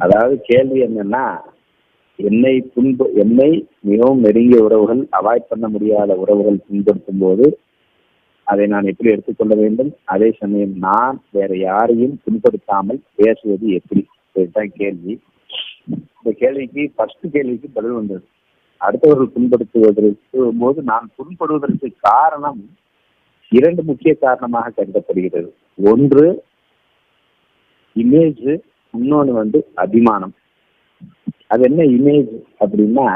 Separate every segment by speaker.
Speaker 1: அதாவது கேள்வி என்னன்னா என்னை துன்ப என்னை மிகவும் நெருங்கிய உறவுகள் அவாய்ட் பண்ண முடியாத உறவுகள் துன்படுத்தும் போது அதை நான் எப்படி எடுத்துக்கொள்ள வேண்டும்? அதே சமயம் நான் வேற யாரையும் துன்படுத்தாமல் பேசுவது எப்படி? இதுதான் கேள்வி. இந்த கேள்விக்கு ஃபர்ஸ்ட் கேள்விக்கு பதில் வந்தது. அடுத்தவர்கள் துன்படுத்துவதற்கு போது நான் துன்படுவதற்கு காரணம் இரண்டு முக்கிய காரணமாக கருதப்படுகிறது. ஒன்று இமேஜ் இன்னொன்னு வந்து அபிமானம். அது என்ன இமேஜ் அப்படின்னா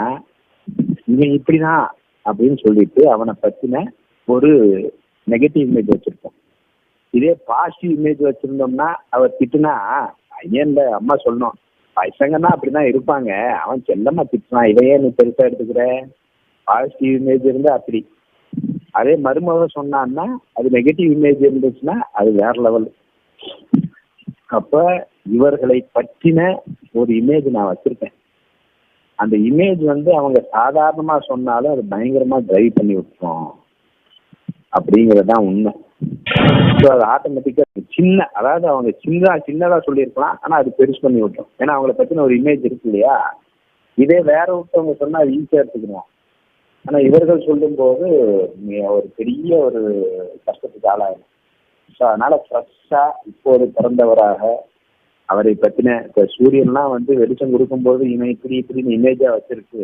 Speaker 1: இவன் இப்படிதான் அப்படின்னு சொல்லிட்டு அவனை பத்தின ஒரு நெகட்டிவ் இமேஜ் வச்சிருப்போம் இதே பாசிட்டிவ் இமேஜ் வச்சிருந்தோம்னா அவர் திட்டுனா பையன்ல அம்மா சொல்லணும். பசங்கன்னா அப்படிதான் இருப்பாங்க. அவன் செல்லமா திட்டுறான். இதையே நீ பெருசா எடுத்துக்கிற? பாசிட்டிவ் இமேஜ் இருந்தா அப்படி. அதே மருமக சொன்னான்னா அது நெகட்டிவ் இமேஜ் இருந்துச்சுன்னா அது வேற லெவல் அப்ப இவர்களை பற்றின ஒரு இமேஜ் நான் வச்சிருக்கேன். அந்த இமேஜ் வந்து அவங்க சாதாரணமா சொன்னாலும் அது பயங்கரமா டிரைவ் பண்ணி விட்டுரும். அப்படிங்கிறது தான் உண்மை. ஸோ அது ஆட்டோமேட்டிக்கா சின்ன அதாவது அவங்க சின்ன சின்னதா சொல்லியிருக்கலாம் ஆனா அது பெருசு பண்ணி விட்டோம் ஏன்னா அவங்கள பத்தின ஒரு இமேஜ் இருக்கு இல்லையா? இதே வேற ஒருத்தவங்க சொன்னா அது ஈஸியா எடுத்துக்கணும் ஆனா இவர்கள் சொல்லும்போது போது ஒரு பெரிய ஒரு கஷ்டத்துக்கு ஆளாயிடும் ஸோ அதனால ஃப்ரெஷ்ஷா இப்போது பிறந்தவராக அவரை பத்தின இப்ப சூரியன்லாம் வந்து வெளிச்சம் கொடுக்கும்போது இவன் இப்படி இப்படின்னு இமேஜா வச்சிருக்கு.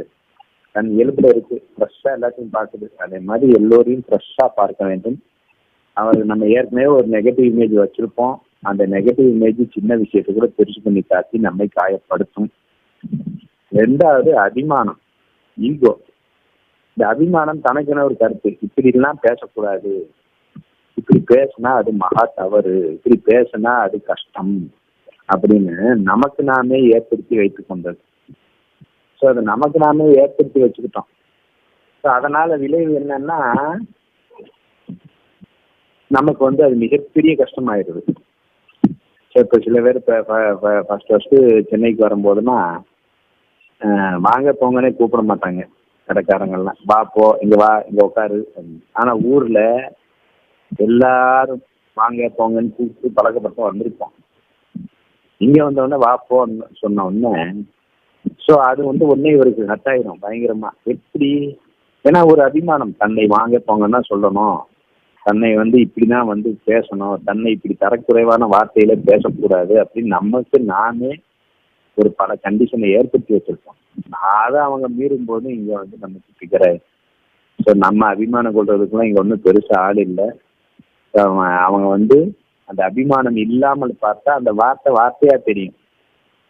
Speaker 1: தன் இயல்புல இருக்கு. ஃப்ரெஷ்ஷா எல்லாத்தையும் பார்க்குது. அதே மாதிரி எல்லோரையும் ஃப்ரெஷ்ஷா பார்க்க வேண்டும். அவர் நம்ம ஏற்கனவே ஒரு நெகட்டிவ் இமேஜ் வச்சிருப்போம். அந்த நெகட்டிவ் இமேஜ் சின்ன விஷயத்தை கூட பெருசு பண்ணி காட்டி நம்மை காயப்படுத்தும். ரெண்டாவது அபிமானம். ஈகோ இந்த அபிமானம் தனக்கென ஒரு கருத்து. இப்படி எல்லாம் பேசக்கூடாது. இப்படி பேசினா அது மகா தவறு இப்படி பேசினா அது கஷ்டம் அப்படின்னு நமக்கு நாமே ஏற்படுத்தி வைத்துக் கொண்டது. ஸோ அதை நமக்கு நாமே ஏற்படுத்தி வச்சுக்கிட்டோம். ஸோ அதனால விளைவு என்னன்னா நமக்கு வந்து அது மிகப்பெரிய கஷ்டமாயிருது ஸோ இப்போ சில பேர் இப்போ ஃபர்ஸ்ட் ஃபர்ஸ்ட்டு சென்னைக்கு வரும்போதுன்னா வாங்க போங்கன்னே கூப்பிட மாட்டாங்க. கடைக்காரங்கள்லாம் வா போ இங்கே வா இங்கே உட்காரு. ஆனால் ஊரில் எல்லாரும் வாங்க போங்கன்னு கூப்பிட்டு பழக்கப்படுத்த வந்திருப்போம் இங்க வந்தவொடனே வா போன்னு சொன்ன உடனே ஸோ அது வந்து உடனே இவருக்கு கட்டாயிரும் ஆயிரும் பயங்கரமா. எப்படி? ஏன்னா ஒரு அபிமானம். தன்னை வாங்க போங்கன்னா சொல்லணும். தன்னை வந்து இப்படிதான் வந்து பேசணும். தன்னை இப்படி தரக்குறைவான வார்த்தையில பேசக்கூடாது அப்படின்னு நமக்கு நாமே ஒரு பல கண்டிஷனை ஏற்படுத்தி வச்சிருக்கோம். அதை அவங்க மீறும் போது இங்க வந்து நமக்கு பிகர் ஸோ நம்ம அபிமானம் கொள்றதுக்குலாம் இங்க ஒன்றும் பெருசா ஆள் இல்லை. அவங்க வந்து அந்த அபிமானம் இல்லாமல் பார்த்தா அந்த வார்த்தை வார்த்தையா தெரியும்.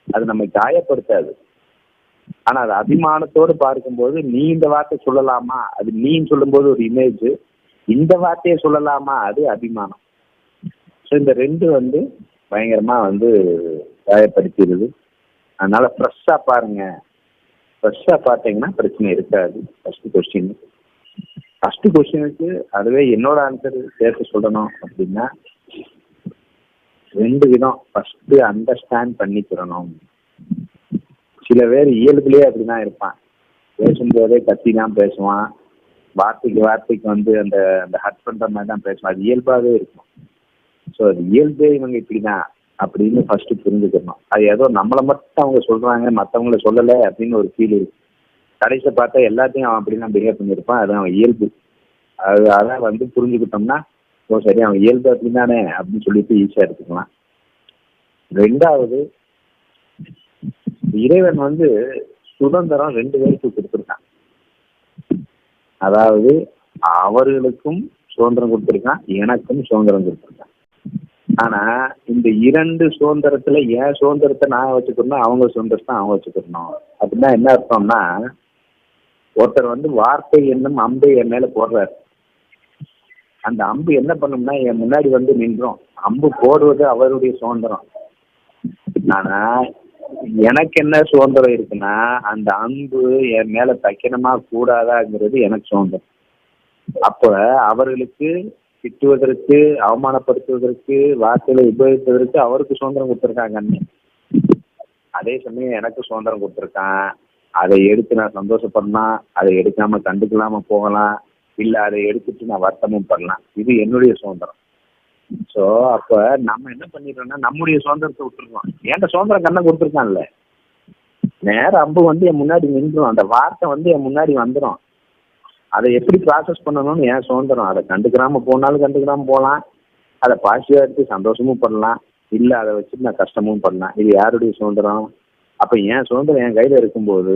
Speaker 1: அது நம்ம காயப்படுத்தாது. ஆனா அது அபிமானத்தோடு பார்க்கும்போது நீ இந்த வார்த்தை சொல்லலாமா? அது நீன்னு சொல்லும்போது ஒரு இமேஜ் இந்த வார்த்தையை சொல்லலாமா? அது அபிமானம். ஸோ இந்த ரெண்டு வந்து பயங்கரமா வந்து காயப்படுத்திடுது. அதனால ஃப்ரெஷ்ஷா பாருங்க. ஃப்ரெஷ்ஷா பார்த்தீங்கன்னா பிரச்சனை இருக்காது. ஃபர்ஸ்ட் கொஸ்டின் ஃபர்ஸ்ட் கொஸ்டினுக்கு அதுவே என்னோட ஆன்சர் சேர்த்து சொல்லணும் அப்படின்னா ரெண்டு விதம் ஃபர்ஸ்ட் அண்டர்ஸ்டாண்ட் பண்ணிக்கிறணும். சில பேர் இயல்புலேயே அப்படிதான் இருப்பான். பேசும்போதே கத்தி தான் பேசுவான். வார்த்தைக்கு வார்த்தைக்கு வந்து அந்த அந்த ஹட் பண்ற மாதிரி தான் பேசுவான். அது இயல்பாகவே இருக்கும். ஸோ அது இயல்பே இவங்க இப்படிதான் அப்படின்னு ஃபர்ஸ்ட் புரிஞ்சுக்கணும். அது ஏதோ நம்மளை மட்டும் அவங்க சொல்றாங்க மற்றவங்கள சொல்லலை அப்படின்னு ஒரு ஃபீல் இருக்கு. கடைசியில் பார்த்தா எல்லாத்தையும் அவன் அப்படிதான் பிஹேவ் பண்ணியிருப்பான். அது அவன் இயல்பு. அது அதான் வந்து புரிஞ்சுக்கிட்டோம்னா ஓ சரி அவன் இயல்பு அப்படின்னானே அப்படின்னு சொல்லிட்டு ஈஸியாக எடுத்துக்கலாம். ரெண்டாவது இறைவன் வந்து சுதந்திரம் ரெண்டு பேருக்கு கொடுத்துருக்கான். அதாவது அவர்களுக்கும் சுதந்திரம் கொடுத்துருக்கான் எனக்கும் சுதந்திரம் கொடுத்துருக்கான். ஆனா இந்த இரண்டு சுதந்திரத்துல என் சுதந்திரத்தை நான் வச்சுக்கணும் அவங்க சுதந்திரத்தை அவங்க வச்சுக்கணும். அப்படின்னா என்ன அர்த்தம்னா ஒருத்தர் வந்து வார்த்தை என்னும் அம்பை என் மேல போடுறாரு. அந்த அம்பு என்ன பண்ணும்னா என் முன்னாடி வந்து நின்றோம். அம்பு போடுவது அவருடைய சுதந்திரம். ஆனா எனக்கு என்ன சுதந்திரம் இருக்குன்னா அந்த அன்பு என் மேல தைக்கணுமா கூடாதாங்கிறது எனக்கு சுதந்திரம். அப்ப அவர்களுக்கு திட்டுவதற்கு அவமானப்படுத்துவதற்கு வார்த்தைகளை உபயோகிப்பதற்கு அவருக்கு சுதந்திரம் கொடுத்துருக்காங்க அண்ணன் அதே சமயம் எனக்கு சுதந்திரம் கொடுத்துருக்கான். அதை எடுத்து நான் சந்தோஷப்படலாம். அதை எடுக்காம கண்டுக்கலாம போகலாம். இல்ல அதை எடுத்துட்டு நான் வருத்தமும் பண்ணலாம் இது என்னுடைய சுதந்திரம். சோ அப்ப நம்ம என்ன பண்ணிடுறோம்னா நம்முடைய சுதந்திரத்தை விட்டுருக்கோம். என்கிட்ட சுதந்திரம் கண்ணை கொடுத்துருக்கான்ல? நேரம் அம்பு வந்து என் முன்னாடி நின்றுடும் அந்த வார்த்தை வந்து என் முன்னாடி வந்துடும் அதை எப்படி ப்ராசஸ் பண்ணணும்னு ஏன் சுதந்திரம். அதை கண்டுக்கிறாம போனாலும் கண்டுக்கிறாம போகலாம். அதை பாசிட்டிவா எடுத்து சந்தோஷமும் பண்ணலாம் இல்லை அதை வச்சு நான் கஷ்டமும் பண்ணலாம் இது யாருடைய சுதந்திரம்? அப்ப என் சுதந்திரம் என் கையில இருக்கும்போது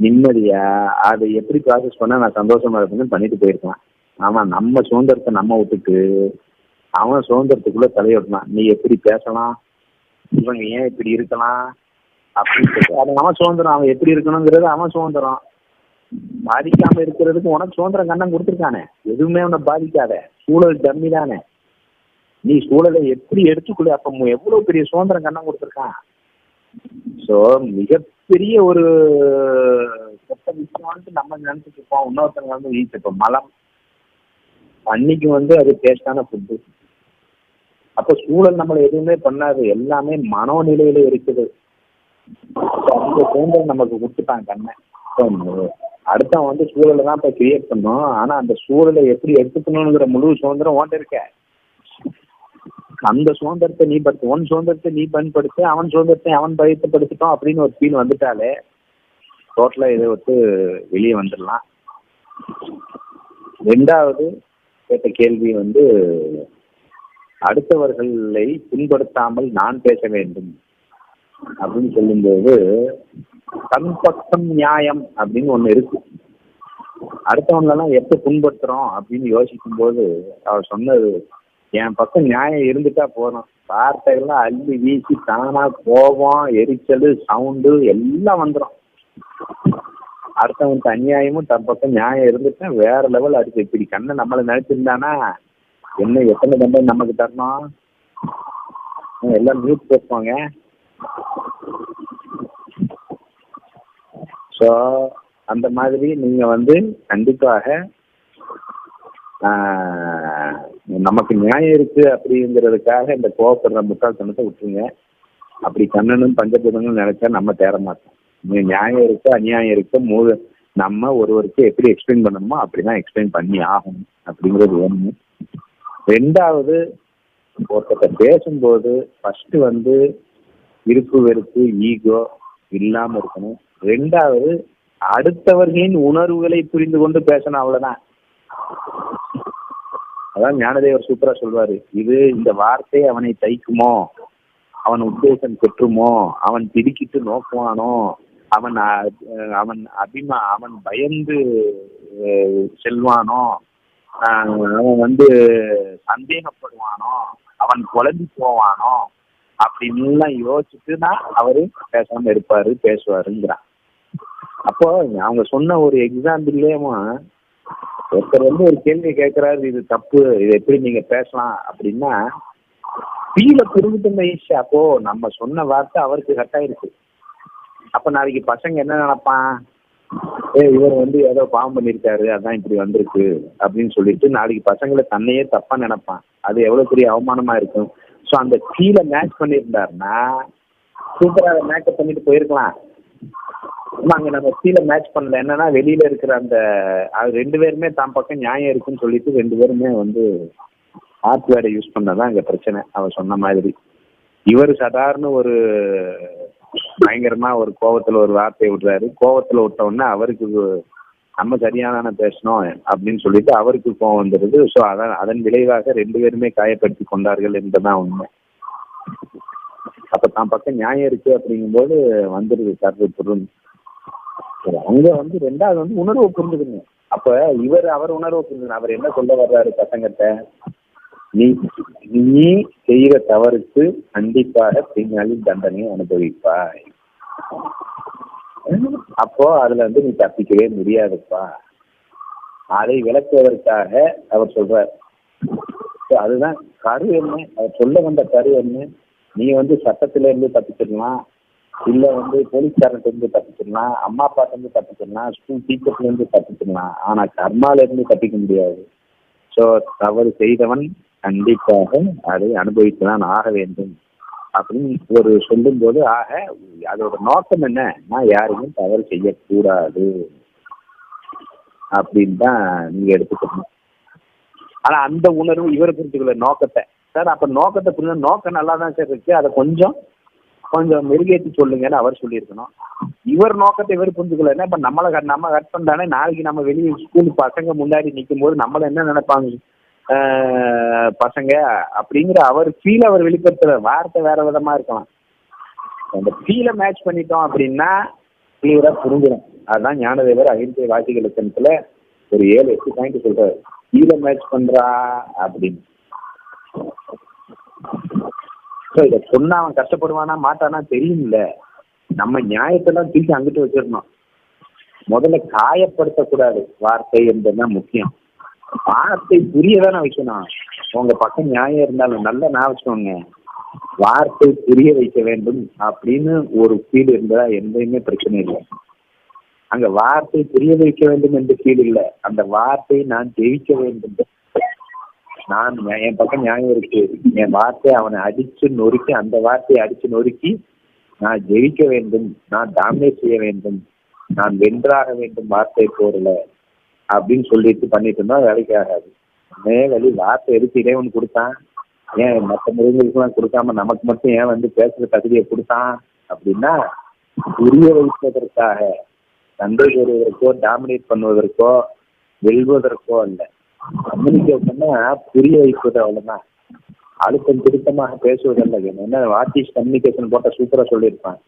Speaker 1: நிம்மதியா அதை எப்படி ப்ராசஸ் பண்ணா நான் சந்தோஷமா இருப்பேன்னு பண்ணிட்டு போயிருக்கலாம். ஆமா நம்ம சுதந்திரத்தை நம்ம விட்டுட்டு அவன் சுதந்திரத்துக்குள்ள தலையிடலாம் நீ எப்படி பேசலாம்? இவங்க ஏன் இப்படி இருக்கலாம்? அப்படின்னு அவன் சுதந்திரம். அவன் எப்படி இருக்கணுங்கிறது அவன் சுதந்திரம். பாதிக்காம இருக்கிறதுக்கு உனக்கு சுதந்திரம் கண்ணம் கொடுத்துருக்கானே. எதுவுமே உன்னை பாதிக்காத. சூழல் டம்மி தானே. நீ சூழலை எப்படி எடுத்துக்கொள்ள அப்ப எவ்வளவு பெரிய சுதந்திரம் கண்ணம் கொடுத்துருக்கான்? ஸோ மிகப்பெரிய ஒரு கெட்ட விஷயம்னு நம்ம நினைச்சிட்டு இருப்போம். இன்னொருத்தவங்க வந்து வீட்டு இப்போ மலம். அன்னைக்கு வந்து அது டேஸ்டான ஃபுட்டு அப்போ சூழல் நம்மளை எதுவுமே பண்ணாது. எல்லாமே மனோநிலையில இருக்குது. அந்த சூழல் நமக்கு கொடுத்துட்டான் கண்ணை. அடுத்தவன் வந்து சூழலை தான் இப்போ கிரியேட் பண்ணோம். ஆனா அந்த சூழலை எப்படி எடுத்துக்கணுங்கிற முழு சுதந்திரம் ஓட்ட இருக்க. அந்த சுதந்திரத்தை நீ படுத்து உன் சுதந்திரத்தை நீ பயன்படுத்து அவன் சுதந்திரத்தை அவன் பயத்தப்படுத்திட்டோம் அப்படின்னு ஒரு ஃபீல் வந்துட்டாலே டோட்டலா இதை விட்டு வெளியே வந்துடலாம். ரெண்டாவது கேட்ட கேள்வி வந்து அடுத்தவர்களை புண்படுத்தாமல் நான் பேச வேண்டும் அப்படின்னு சொல்லும்போது தன் பக்கம் நியாயம் அப்படின்னு ஒண்ணு இருக்கு. அடுத்தவங்களெல்லாம் எப்ப புண்படுத்துறோம் அப்படின்னு யோசிக்கும் போது அவர் சொன்னது என் பக்கம் நியாயம் இருந்துட்டா போதும். வார்த்தைகள்லாம் அள்ளி வீசி தானா கோபம் எரிச்சல் சவுண்டு எல்லாம் வந்துடும் அடுத்தவனுக்கு அநியாயமும் தன் பக்கம் நியாயம் இருந்துட்டா வேற லெவல் அடிச்சு இப்படி கண்ணை நம்மளை நினைச்சிருந்தானா? என்ன எத்தனை தண்டனை நமக்கு தரணும்? எல்லாம் மியூட் பேசுவாங்க. ஸோ அந்த மாதிரி நீங்க வந்து கண்டிப்பாக ஆஹ், நமக்கு நியாயம் இருக்கு அப்படிங்கிறதுக்காக இந்த கோவப்படுற முட்டாள்தனத்தை விட்டுருங்க. அப்படி கண்ணனும் பஞ்சபூதங்களும் நினைச்சா நம்ம தேர மாட்டோம். நியாயம் இருக்கு அநியாயம் இருக்கு மூணு நம்ம ஒருவருக்கு எப்படி எக்ஸ்பிளைன் பண்ணணுமோ அப்படிதான் எக்ஸ்பிளைன் பண்ணி ஆகணும் அப்படிங்கிறது ஒண்ணு ரெண்டாவது ஒருத்தர் பேசும்போது ஃபர்ஸ்ட் வந்து இருப்பு வெறுப்பு ஈகோ இல்லாம இருக்கணும். ரெண்டாவது அடுத்தவர்களின் உணர்வுகளை புரிந்து கொண்டு பேசணும் அவ்வளவுதான். அதான் ஞானதேவர் சூப்பரா சொல்வாரு. இது இந்த வார்த்தை அவனை தைக்குமோ? அவன் உத்தேசம் பெற்றுமோ? அவன் திடுக்கிட்டு நோக்குவானோ? அவன் அவன் அபிமா அவன் பயந்து செல்வானோ? ஆஹ், அவன் வந்து சந்தேகப்படுவானோ? அவன் குழம்பி போவானோ? அப்படின்லாம் யோசிச்சுட்டு தான் அவரு பேசாம இருப்பாரு பேசுவாருங்கிறான். அப்போ அவங்க சொன்ன ஒரு எக்ஸாம்பிள்லேயும் ஒருத்தர் வந்து ஒரு கேள்வி கேட்கிறாரு இது தப்பு இது எப்படி நீங்க பேசலாம் அப்படின்னா தீல புரிஞ்சுட்டு ஈஸியா அப்போ நம்ம சொன்ன வார்த்தை அவருக்கு கரெக்டா இருக்கு அப்ப நாளைக்கு பசங்க என்ன நினைப்பான்? ஏ இவர் வந்து ஏதோ பாவம் பண்ணியிருக்காரு அதான் இப்படி வந்திருக்கு அப்படின்னு சொல்லிட்டு நாளைக்கு பசங்களை தன்னையே தப்பா நினைப்பான். அது எவ்வளவு பெரிய அவமானமா இருக்கும். ஸோ அந்த கீழே மேட்ச் பண்ணியிருந்தாருன்னா சூப்பரா மேக்கப் பண்ணிட்டு போயிருக்கலாம். நாங்க அங்க நம்ம ஃபீலை மேட்ச் பண்ணல. என்னன்னா வெளியில இருக்கிற அந்த அது ரெண்டு பேருமே தான் பக்கம் நியாயம் இருக்குன்னு சொல்லிட்டு ரெண்டு பேருமே வந்து ஆர்ட் வேர்டை யூஸ் பண்ணதான் அங்க பிரச்சனை. அவர் சொன்ன மாதிரி. இவர் சாதாரண ஒரு பயங்கரமா ஒரு கோவத்துல ஒரு வார்த்தையை விடுறாரு. கோவத்துல விட்ட உடனே அவருக்கு நம்ம சரியான பேசணும் அப்படின்னு சொல்லிட்டு அவருக்கு கோவம் வந்துடுது ஸோ அதான் அதன் விளைவாக ரெண்டு பேருமே காயப்படுத்தி கொண்டார்கள் என்பதுதான் உண்மை. அப்ப தான் பக்கம் நியாயம் இருக்கு அப்படிங்கும்போது வந்துடுது கருத்து பொருள். அங்க வந்து ரெண்டாவது வந்து உணர்வு புரிஞ்சுக்கணும் அப்ப இவர் அவர் உணர்வு புரிஞ்சுக்கணும். அவர் என்ன சொல்ல வர்றாரு பசங்கிட்ட நீ நீ செய்யற தவறுக்கு கண்டிப்பாக பின்னாளி தண்டனையை அனுபவிப்பாய். அப்போ அதுல வந்து நீ தப்பிக்கவே முடியாதுப்பா. அதை விளக்குவதற்காக அவர் சொல்றார். அதுதான் கரு என்ன? அவர் சொல்ல வந்த கரு என்ன? நீ வந்து சட்டத்துல இருந்து தப்பிச்சிடலாம். இல்ல வந்து போலீஸ்காரன்ட்டு இருந்து தப்பிச்சிடலாம். அம்மா அப்பாட்ட இருந்து தப்பிச்சிடலாம். ஸ்கூல் டீச்சர்ல இருந்து தப்பிச்சிடலாம். ஆனா கர்மால இருந்து தப்பிக்க முடியாது. ஸோ தவறு செய்தவன் கண்டிப்பாக அதை அனுபவித்துதான் ஆக வேண்டும். அப்படின்னு ஒரு சொல்லும்போது ஆக அதோட நோக்கம் என்ன? நான் யாருமே தவறு செய்யக்கூடாது. அப்படின்னு தான் நீங்க எடுத்துக்கணும். ஆனா அந்த உணர்வு இவரை புரிஞ்சுக்கல நோக்கத்தை. சார் அப்ப நோக்கத்தை புரிஞ்ச நோக்கம் நல்லா தான் சார் இருக்கு. அதை கொஞ்சம் கொஞ்சம் மெருகேற்றி சொல்லுங்கன்னு அவர் சொல்லியிருக்கணும். இவர் நோக்கத்தை இவர் புரிஞ்சுக்கலன்னா இப்ப நம்மளை நம்ம கட் பண்ணானே நாளைக்கு நம்ம வெளியே ஸ்கூல் பசங்க முன்னாடி நிற்கும் போது நம்மள என்ன நினைப்பாங்க? ஆஹ் பசங்க அப்படிங்கிற அவர் ஃபீல் அவர் வெளிப்படுத்துற வார்த்தை வேற விதமா இருக்கலாம். அந்த ஃபீலை மேட்ச் பண்ணிட்டோம் அப்படின்னா கிளியரா புரிஞ்சிடும் அதுதான் ஞானதேவர் அகிம்சை வாசிகள் ஒரு ஏழு எட்டு பாயிண்ட் சொல்றாரு. ஃபீலை மேட்ச் பண்றா அப்படின்னு. இதை சொன்னா அவன் கஷ்டப்படுவானா மாட்டானா தெரியும்ல நம்ம நியாயத்தெல்லாம் தூக்கி அங்கிட்டு வச்சிடணும். முதல்ல காயப்படுத்தக்கூடாது. வார்த்தை என்பதுதான் முக்கியம். வார்த்தை புரிய தானே வைக்கணும். உங்க பக்கம் நியாயம் இருந்தாலும் நல்ல நான் வச்சுக்கோங்க. வார்த்தை புரிய வைக்க வேண்டும் அப்படின்னு ஒரு ஃபீல் இருந்தா எந்தையுமே பிரச்சனை இல்லை. அங்க வார்த்தை புரிய வைக்க வேண்டும் என்று ஃபீல் இல்லை. அந்த வார்த்தை நான் ஜெயிக்க வேண்டும். நான் என் பக்கம் நியாயம் இருக்கு. என் வார்த்தை அவனை அடிச்சு நொறுக்கி அந்த வார்த்தையை அடிச்சு நொறுக்கி நான் ஜெயிக்க வேண்டும் நான் டாமினேட் செய்ய வேண்டும் நான் வென்றாக வேண்டும் வார்த்தை போறல அப்படின்னு சொல்லிட்டு பண்ணிட்டு இருந்தா வேலைக்கு ஆகாது. மே வழி வார்த்தை எடுத்து இறைவன் கொடுத்தான்? ஏன் மற்ற மிருகங்களுக்குலாம் கொடுக்காம நமக்கு மட்டும் ஏன் வந்து பேசுற தகுதியை கொடுத்தான் அப்படின்னா புரிய வைப்பதற்காக சண்டை போடுவதற்கோ டாமினேட் பண்ணுவதற்கோ வெல்வதற்கோ கம்யூனிகேட் பண்ண புரிய வைப்பது அவ்வளவுதான். அழுத்தம் திருத்தமாக பேசுவதல்ல. என்ன வாட்டிஸ் கம்யூனிகேஷன் போட்ட சூப்பரா சொல்லியிருப்பான்.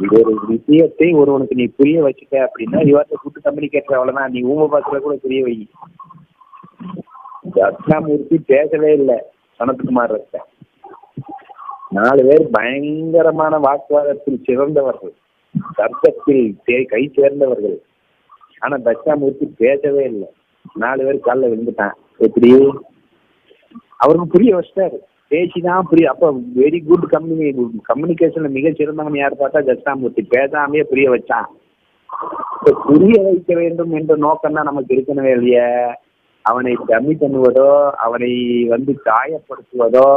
Speaker 1: இது ஒரு விஷயத்தை ஒருவனுக்கு நீ புரிய வச்சுட்ட அப்படின்னா இவாட்ட கூட்டு கம்யூனிகேட்டர் அவ்வளவுதான். நீ ஊம பாத்துல கூட புரிய வை. தட்சிணாமூர்த்தி பேசவே இல்லை. சனத்குமார் இருக்க நாலு பேர் பயங்கரமான வாக்குவாதத்தில் சிறந்தவர்கள். தர்க்கத்தில் கை சேர்ந்தவர்கள். ஆனா தட்சிணாமூர்த்தி பேசவே இல்லை. நாலு பேர் காலில் விழுந்துட்டான். எப்படி அவருக்கு புரிய வச்சிட்டாரு. பேசிதான் புரிய அப்ப வெரி குட் கம்யூனி கம்யூனிகேஷன்ல மிக சிறந்தவன் யார் பார்த்தா தட்சிணாமூர்த்தி. பேசாமையே புரிய வச்சான். இப்ப புரிய வைக்க வேண்டும் என்ற நோக்கம் தான் நமக்கு இருக்கணுமே இல்லையே. அவனை கம்மி பண்ணுவதோ அவனை வந்து காயப்படுத்துவதோ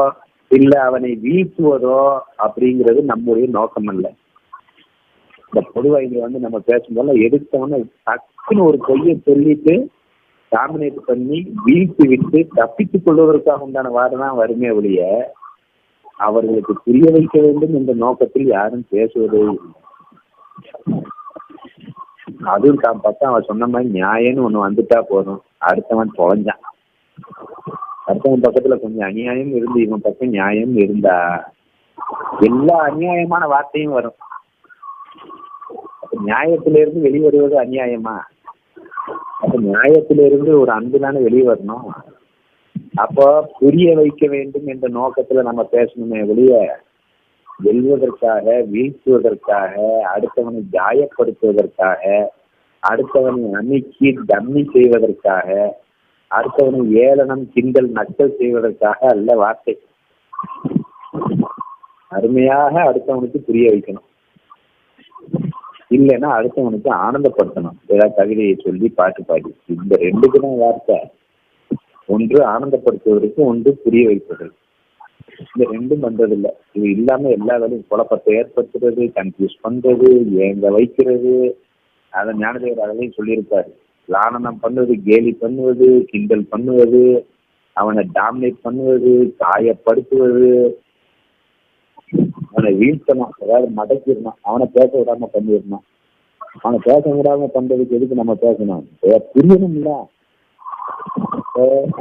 Speaker 1: இல்ல அவனை வீழ்த்துவதோ அப்படிங்கிறது நம்முடைய நோக்கம் அல்ல. இந்த பொதுவா இங்க வந்து நம்ம பேசும்போது எடுத்தவொன்னே டக்குன்னு ஒரு பொய்யை சொல்லிட்டு டாமினேட் பண்ணி வீழ்த்தி விட்டு தப்பித்துக் கொள்வதற்காக உண்டான வார்த்தை தான் வருமே ஒழிய அவர்களுக்கு புரிய வைக்க வேண்டும் என்ற நோக்கத்தில் யாரும் பேசுவதே இல்லை. அதுவும் தான் பார்த்தா அவன் சொன்ன மாதிரி நியாயம்னு ஒண்ணு வந்துட்டா போதும். அடுத்தவன் தொலைஞ்சான். அடுத்தவன் பக்கத்துல கொஞ்சம் அநியாயம் இருந்து இவன் பக்கம் நியாயம் இருந்தா எல்லா அநியாயமான வார்த்தையும் வரும். நியாயத்திலிருந்து வெளிவருவது அநியாயமா? அப்ப நியாயத்திலிருந்து ஒரு அன்பு தானே வெளியே வரணும். அப்போ புரிய வைக்க வேண்டும் என்ற நோக்கத்துல நம்ம பேசணுமே வெளிய வெல்வதற்காக வீழ்த்துவதற்காக அடுத்தவனை காயப்படுத்துவதற்காக அடுத்தவனை அமைக்கி டம்மி செய்வதற்காக அடுத்தவனை ஏளனம் கிண்டல் நக்கல் செய்வதற்காக அல்ல வார்த்தை. அருமையாக அடுத்தவனுக்கு புரிய வைக்கணும். இல்லைன்னா அடுத்தவனுக்கு ஆனந்தப்படுத்தணும். ஏதாவது கவிதையை சொல்லி பாட்டு பாடி. இந்த ரெண்டுக்கு தான் வார்த்தை. ஒன்று ஆனந்தப்படுத்துவதற்கு ஒன்று புரிய வைப்பதற்கு இந்த ரெண்டும் பண்றதில்லை இது இல்லாம எல்லா வேலையும் குழப்பத்தை ஏற்படுத்துறது கன்ஃபியூஸ் பண்றது ஏங்க வைக்கிறது. அதை ஞானதேவர் அதிலையும் சொல்லியிருப்பாரு. லானனம் பண்ணுவது கேலி பண்ணுவது கிண்டல் பண்ணுவது அவனை டாமினேட் பண்ணுவது காயப்படுத்துவது அவனை வீழ்த்தணும். அதாவது மடக்கிடணும். அவனை பேச விடாம பண்ணிடணும். அவனை பேச விடாம பண்றதுக்கு எதுக்கு நம்ம பேசணும்? புரியணும்ல?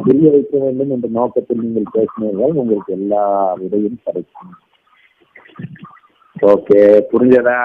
Speaker 1: புரிய வைக்க வேண்டும் என்ற நோக்கத்தில் நீங்கள் பேசினீர்கள். உங்களுக்கு எல்லா விடையும் கிடைக்கும். ஓகே புரிஞ்சதா?